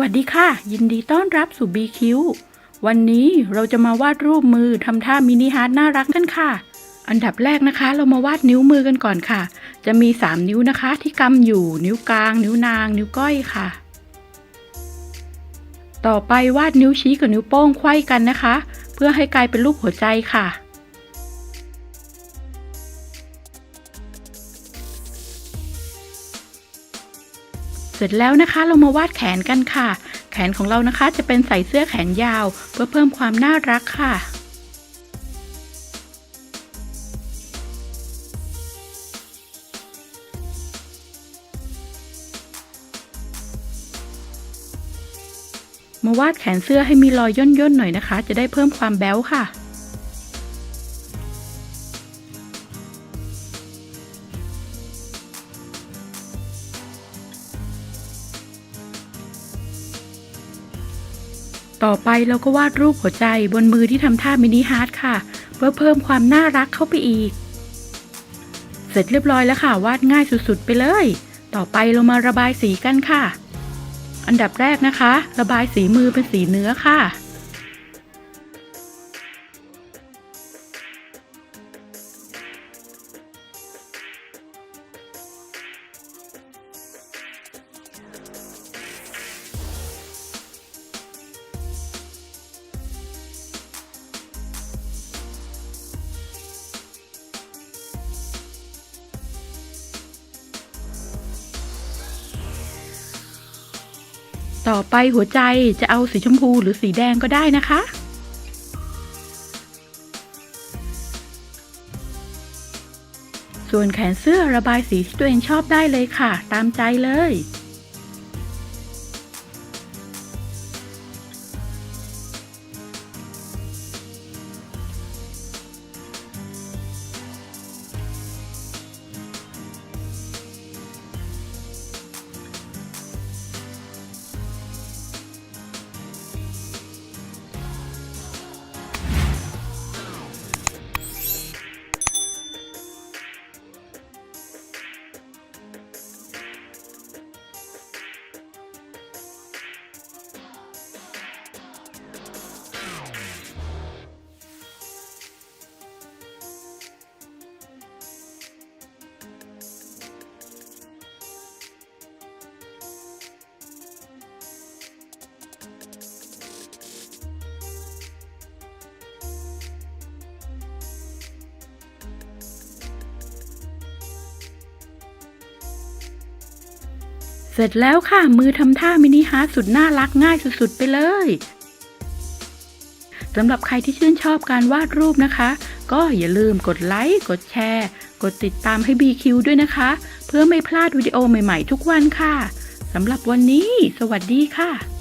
วัสดีค่ะ ยินดีต้อนรับสู่ BQ วันนี้เราจะมาวาดรูปมือทำท่ามินิฮาร์ดน่ารักกันค่ะ อันดับแรกนะคะ เรามาวาดนิ้วมือกันก่อนค่ะ จะมี 3 นิ้วนะคะ ที่กำอยู่นิ้วกลาง นิ้วนาง นิ้วก้อยค่ะ ต่อไปวาดนิ้วชี้กับนิ้วโป้งไขว้กันนะคะ เพื่อให้กลายเป็นรูปหัวใจค่ะ เสร็จแล้วนะคะเรามาวาดแขนกันค่ะ แขนของเรานะคะจะเป็นใส่เสื้อแขนยาว เพื่อเพิ่มความน่ารักค่ะมาวาดแขนเสื้อให้มีรอยย่นๆหน่อยนะคะ จะได้เพิ่มความแบ๊วค่ะ ต่อไปเราก็วาดรูปหัวใจบนมือที่ทำท่ามินิฮาร์ดค่ะ เพื่อเพิ่มความน่ารักเข้าไปอีก เสร็จเรียบร้อยแล้วค่ะ วาดง่ายสุดๆไปเลย ต่อไปเรามาระบายสีกันค่ะ อันดับแรกนะคะ ระบายสีมือเป็นสีเนื้อค่ะ ต่อไปหัวใจจะเอาสีชมพูหรือสีแดงก็ได้นะคะ ส่วนแขนเสื้อระบายสีที่ตัวเองชอบได้เลยค่ะ ตามใจเลย เสร็จแล้วค่ะ มือทำท่ามินิฮาร์ดสุดน่ารักง่ายสุดๆไปเลยสำหรับใครที่ชื่นชอบการวาดรูปนะคะ ก็อย่าลืมกดไลค์ กดแชร์ กดติดตามให้ BQ ด้วยนะคะ เพื่อไม่พลาดวิดีโอใหม่ๆทุกวันค่ะสำหรับวันนี้ สวัสดีค่ะ